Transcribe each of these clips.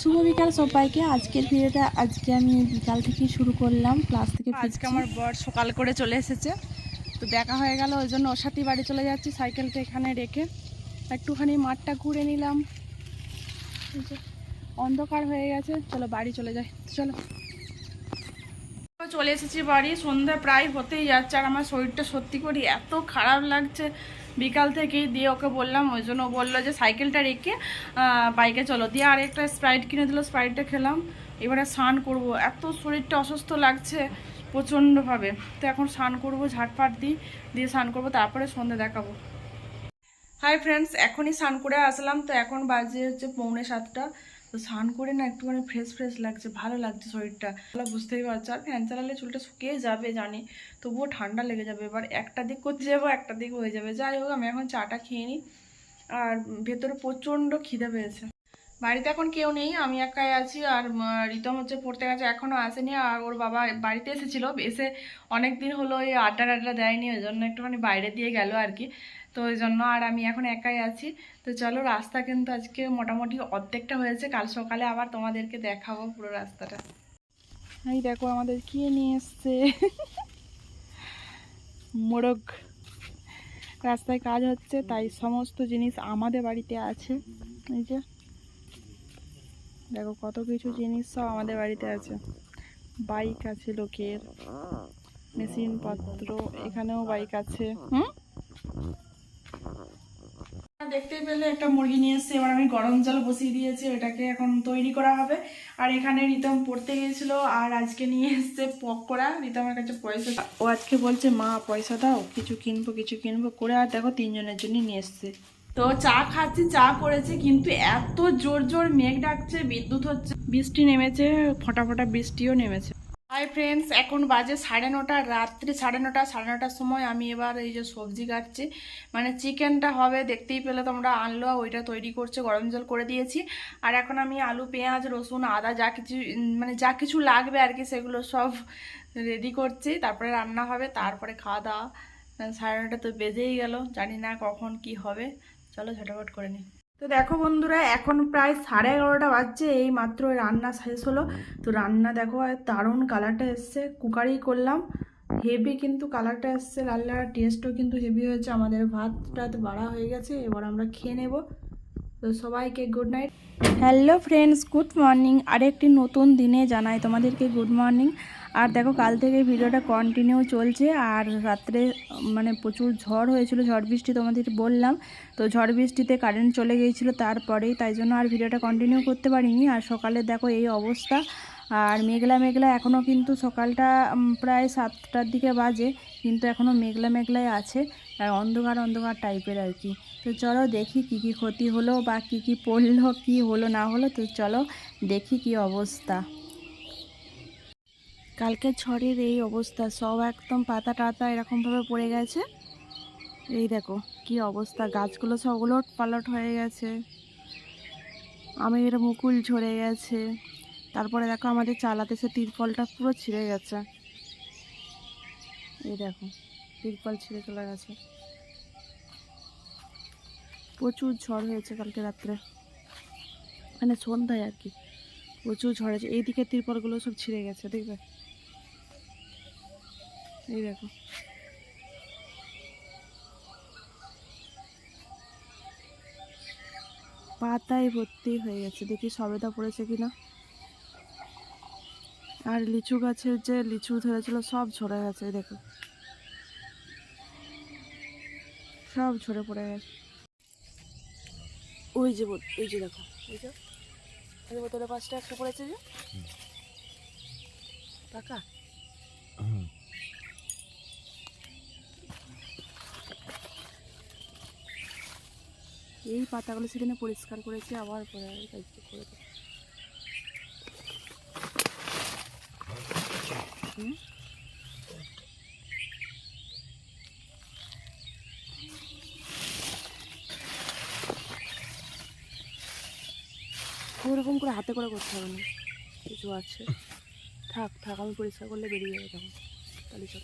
শুভ বিকাল সবাইকে। আজকের ভিডিওটা আজকে আমি বিকাল থেকে শুরু করলাম ক্লাস থেকে আজকে আমার বর সকাল করে চলে এসেছে। তো দেখা হয়ে গেল ওই জন্য ওর সাথেই বাড়ি চলে যাচ্ছি সাইকেলটা এখানে রেখে। একটুখানি মাঠটা ঘুরে নিলাম। অন্ধকার হয়ে গেছে চলো বাড়ি চলে যাই। চলো। চলে এসেছি বাড়ি, সন্ধ্যা প্রায় হতেই যাচ্ছে আর আমার শরীরটা সত্যি করি এত খারাপ লাগছে। বিকাল থেকেই দিয়ে ওকে বললাম, ওই জন্য বলল যে সাইকেলটা রেখে বাইকে চলো। দিয়ে আর একটা স্প্রাইট কিনে দিল স্প্রাইটটা খেলাম। এবারে স্নান করব। এত শরীরটা অসুস্থ লাগছে প্রচণ্ডভাবে। তো এখন স্নান করব, ঝাটফাট দিই, দিয়ে স্নান করব, তারপরে সন্ধ্যে দেখাবো। হাই ফ্রেন্ডস এখনই স্নান করে আসলাম। তো এখন বাজে হচ্ছে পৌনে সাতটা। তো স্নান করে না একটুখানি ফ্রেশ ফ্রেশ লাগছে, ভালো লাগছে শরীরটা। তাহলে বুঝতেই পারছ আর ফ্যান চালালে চুলটা শুকিয়ে যাবে জানি, তবুও ঠান্ডা লেগে যাবে, এবার একটা দিক করতে যাব, একটা দিক হয়ে যাবে। যাই হোক, আমি এখন চাটা খেয়ে নিই, আর ভেতরে প্রচণ্ড খিদে পেয়েছে। বাড়িতে এখন কেউ নেই, আমি একাই আছি, আর রিতম হচ্ছে পড়তে গেছে এখনও আসেনি, আর ওর বাবা বাড়িতে এসেছিল, এসে অনেক দিন হলো ওই আড্ডা টাড্ডা দেয়নি, ওই জন্য একটুখানি বাইরে দিয়ে গেল আর কি। তো ওই জন্য আর আমি এখন একাই আছি। তো চলো, রাস্তা কিন্তু আজকে মোটামুটি অর্ধেকটা হয়েছে। কাল সকালে আবার তোমাদেরকে দেখাবো পুরো রাস্তাটা। এই দেখো, আমাদের কি নিয়ে এসছে? মোরগ। রাস্তায় কাজ হচ্ছে, তাই সমস্ত জিনিস আমাদের বাড়িতে আছে। এই যে, দেখো কত কিছু জিনিস সব আমাদের বাড়িতে আছে। বাইক আছে লোকের মেশিন পত্র এখানেও বাইক আছে। হুম? দেখতেই পেলে একটা মুরগি নিয়ে এসেছি এবার আমি গরম জল বসিয়ে দিয়েছি এটাকে এখন তৈরি করা হবে। আর এখানে রিতম পড়তে গিয়েছিল, আর আজকে নিয়ে এসছে পকোড়া রিতমের কাছে পয়সা ও আজকে বলছে, মা, পয়সা দাও, কিছু কিনবো কিছু কিনবো। করে আর দেখো, তিনজনের জন্য নিয়ে এসছে। তো চা খাচ্ছি, চা করেছে, কিন্তু এত জোর জোর মেঘ ডাকছে, বিদ্যুৎ হচ্ছে। বৃষ্টি নেমেছে, ফটা ফটা বৃষ্টিও নেমেছে। হাই ফ্রেন্ডস এখন বাজে সাড়ে নটা, রাত্রি সাড়ে নটা, সাড়ে নটার সময় আমি এবার এই যে সবজি কাটছি। মানে চিকেনটা হবে, দেখতেই পেলে তোমরা আনলো ওইটা তৈরি করছে, গরম জল করে দিয়েছি। আর এখন আমি আলু, পেঁয়াজ, রসুন, আদা যা কিছু মানে যা কিছু লাগবে আর কি, সেগুলো সব রেডি করছি। তারপরে রান্না হবে, তারপরে খাওয়া দাওয়া। সাড়ে নটা তো বেজেই গেল, জানি না কখন কি হবে। চলো ঝটাফট করে নিই তো দেখো বন্ধুরা, এখন প্রায় সাড়ে এগারোটা বাজছে, এই মাত্র রান্না শেষ হলো। তো রান্না দেখো দারুণ কালারটা এসছে কুকারেই করলাম। হেভি কিন্তু কালারটা এসছে, লাল লাল টেস্টও কিন্তু হেভি হয়েছে। আমাদের ভাত টাত বাড়া হয়ে গেছে, এবার আমরা খেয়ে নেব। তো সবাইকে good night hello friends good morning আরেকটি নতুন দিনে জানাই তোমাদেরকে গুড মর্নিং আর দেখো, কাল থেকে ভিডিওটা কন্টিনিউ চলছে, আর রাত্রে মানে প্রচুর ঝড় হয়েছিল, ঝড় বৃষ্টি তোমাদের বললাম। তো ঝড় বৃষ্টিতে কারেন্ট চলে গিয়েছিল তারপরেই, তাই জন্য আর ভিডিওটা কন্টিনিউ করতে পারিনি। আর সকালে দেখো এই অবস্থা, আর মেঘলা মেঘলা এখনও কিন্তু সকালটা প্রায় সাতটার দিকে বাজে, কিন্তু এখনও মেঘলা মেঘলাই আছে। অন্ধকার অন্ধকার টাইপের আর কি। তো চলো দেখি কি কি ক্ষতি হলো বা কি কি পড়ল, কি হলো, না হলো। তো চলো দেখি কি অবস্থা। কালকে ঝড়ের এই অবস্থা, সব একদম পাতা টাতা এরকমভাবে পড়ে গেছে। এই দেখো কি অবস্থা, গাছগুলো সব উলট পালট হয়ে গেছে। আমের মুকুল ঝরে গেছে। তারপরে দেখো আমাদের চালাতে সে তিরপলটা পুরো ছিঁড়ে গেছে। এই দেখো। তিরপল ছিঁড়ে চলে গেছে। প্রচুর ঝড় হয়েছে কালকে রাত্রে। মানে সন্ধ্যায় আর কি। প্রচুর ঝড় হয়েছে। এইদিকে তিরপলগুলো সব ছিঁড়ে গেছে, দেখবে? এই দেখো। পাতায় ভর্তি হয়ে গেছে। দেখি সবেদা পড়েছে কিনা। আর লিচু গাছের যে লিচু ধরেছিল, সব ঝরে গেছে দেখো। সব ঝরে পড়ে গেছে ওই যে ওই যে দেখো ওই যে ওই বোতলে পাঁচটা একটা পড়েছে যে টাকা এই পাতাগুলো সেদিনে পরিষ্কার করেছি আবার পরে দায়িত্ব করে দেবো। হুম? ওরকম করে হাতে করে করতে হবে না। কিছু আছে। থাক থাক, আমি পরিষ্কার করলে বেরিয়ে যাবে তখন। তাহলে চল।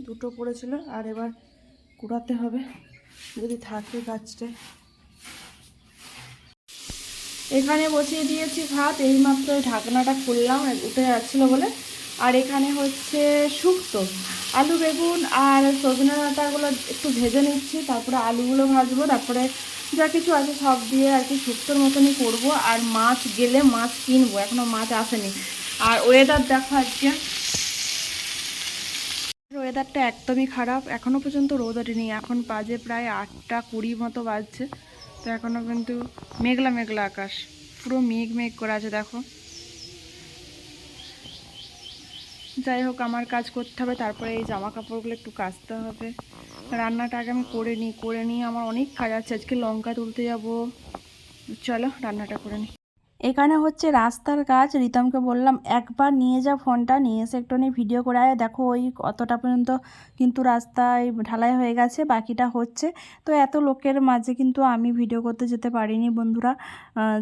দুটো পড়েছিল, আর এবার কুড়াতে হবে। যদি থাকে গাছটা। এখানে বসিয়ে দিয়েছি ভাত, এইমাত্র ঢাকনাটা খুললাম, উঠে যাচ্ছিল বলে। আর এখানে হচ্ছে শুক্তো। আলু, বেগুন আর সজনে ডাঁটাগুলো একটু ভেজে নিচ্ছি, তারপরে আলুগুলো ভাজবো, তারপরে যা কিছু আছে সব দিয়ে আর কি শুক্তোর মতনই করব, আর মাছ গেলে মাছ কিনবো, এখনও মাছ আসেনি। আর ওয়েদার দেখো আজকে। ওয়েদারটা একদমই খারাপ, এখনও পর্যন্ত রোদ ওঠেনি, এখন বাজে প্রায় আটটা কুড়ি মতো বাজছে, তো এখনও কিন্তু মেঘলা মেঘলা আকাশ, পুরো মেঘ মেঘ করে আছে, দেখো। যাই হোক, আমার কাজ করতে হবে। তারপরে এই জামা কাপড়গুলো একটু কাচতে হবে। রান্নাটা আগে আমি করে নিই করে নিই আমার অনেক কাজ আছে। আজকে লঙ্কা তুলতে যাব। চলো, রান্নাটা করে নিই। এখানে হচ্ছে রাস্তার কাজ। রিতমকে বললাম, একবার নিয়ে যা ফোনটা, নিয়ে এসে একটুখানি ভিডিও করে আয়। দেখো ওই অতটা পর্যন্ত কিন্তু রাস্তায় ঢালাই হয়ে গেছে, বাকিটা হচ্ছে। তো এত লোকের মাঝে কিন্তু আমি ভিডিও করতে যেতে পারিনি বন্ধুরা।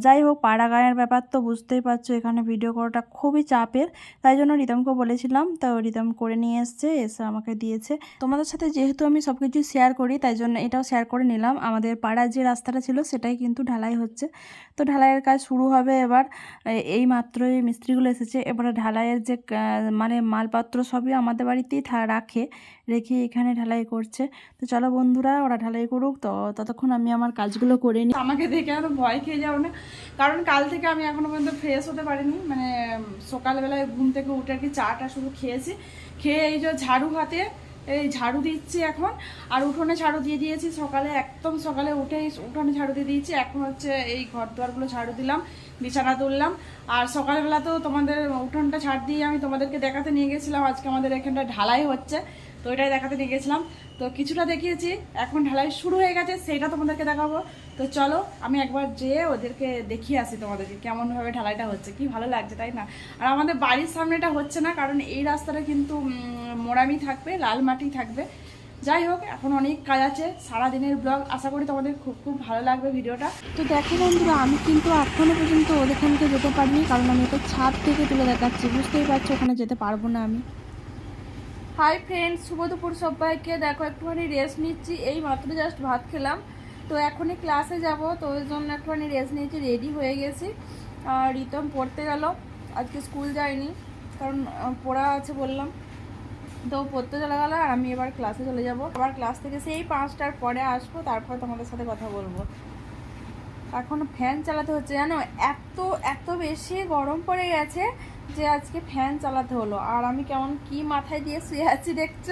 যাই হোক, পাড়া গাঁয়ের ব্যাপার তো বুঝতেই পারছ, এখানে ভিডিও করাটা খুবই চাপের। তাই জন্য রিতমকে বলেছিলাম, তো রিতম করে নিয়ে এসছে, এসে আমাকে দিয়েছে। তোমাদের সাথে যেহেতু আমি সব কিছু শেয়ার করি, তাই জন্য এটাও শেয়ার করে নিলাম। আমাদের পাড়ার যে রাস্তাটা ছিল, সেটাই কিন্তু ঢালাই হচ্ছে। তো ঢালাইয়ের কাজ শুরু হবে এবার। এ- এই মাত্রই মিস্ত্রিগুলো এসেছে। এবারে ঢালাইয়ের যে মানে মালপত্র সবই আমাদের বাড়িতেই রাখে, রেখে এখানে ঢালাই করছে। তো চলো বন্ধুরা, ওরা ঢালাই করুক। তো ততক্ষণ আমি আমার কাজগুলো করে নিই। আমাকে দেখে আর ভয় খেয়ে যাও না। কারণ কাল থেকে আমি এখনও পর্যন্ত ফ্রেশ হতে পারিনি। মানে সকালবেলায় ঘুম থেকে উঠে আর কি চাটা শুধু খেয়েছি। খেয়ে এই যে ঝাড়ু হাতে এই ঝাড়ু দিচ্ছি এখন। আর উঠোনে ঝাড়ু দিয়ে দিয়েছি। সকালে একদম সকালে উঠে উঠোনে ঝাড়ু দিয়ে দিয়েছি। এখন হচ্ছে এই ঘর দুয়ারগুলো ঝাড়ু দিলাম, বিছানা তুললাম। আর সকালবেলা তো তোমাদের উঠোনটা ছাড় দিয়ে আমি তোমাদেরকে দেখাতে নিয়ে গেছিলাম। আজকে আমাদের এখানটা ঢালাই হচ্ছে, তো এটাই দেখাতে নিয়ে গেছিলাম। তো কিছুটা দেখিয়েছি, এখন ঢালাই শুরু হয়ে গেছে, সেইটা তোমাদেরকে দেখাবো। তো চলো আমি একবার যেয়ে ওদেরকে দেখিয়ে আসি তোমাদেরকে কেমনভাবে ঢালাইটা হচ্ছে। কি ভালো লাগছে তাই না? আর আমাদের বাড়ির সামনেটা হচ্ছে না কারণ এই রাস্তাটা কিন্তু মোরামি থাকবে লাল মাটি থাকবে। যাই হোক এখন অনেক কাজ আছে সারাদিনের ব্লগ। আশা করি তোমাদের খুব খুব ভালো লাগবে ভিডিওটা। তো দেখো বন্ধুরা আমি কিন্তু এখনও পর্যন্ত ওদেরখানকে যেতে পারিনি কারণ আমি ওকে ছাদ থেকে তুলে দেখাচ্ছি। বুঝতেই পারছ ওখানে যেতে পারব না আমি। হাই ফ্রেন্ডস শুভ দুপুর সবাইকে। দেখো একটুখানি রেস্ট নিচ্ছি। এই মাত্র জাস্ট ভাত খেলাম। তো এখনই ক্লাসে যাব, তো ওই জন্য একটুখানি রেস্ট নিয়েছি রেডি হয়ে গেছি। আর রিতম পড়তে গেল, আজকে স্কুল যায়নি, কারণ পড়া আছে বললাম। তো পড়তে চলে গেল, আর আমি এবার ক্লাসে চলে যাব। আবার ক্লাস থেকে সেই পাঁচটার পরে আসব, তারপর তোমাদের সাথে কথা বলব। এখন ফ্যান চালাতে হচ্ছে, জানো? এত এত বেশি গরম পড়ে গেছে যে আজকে ফ্যান চালাতে হলো। আর আমি কেমন কি মাথায় দিয়ে শুয়ে আছি, দেখছ?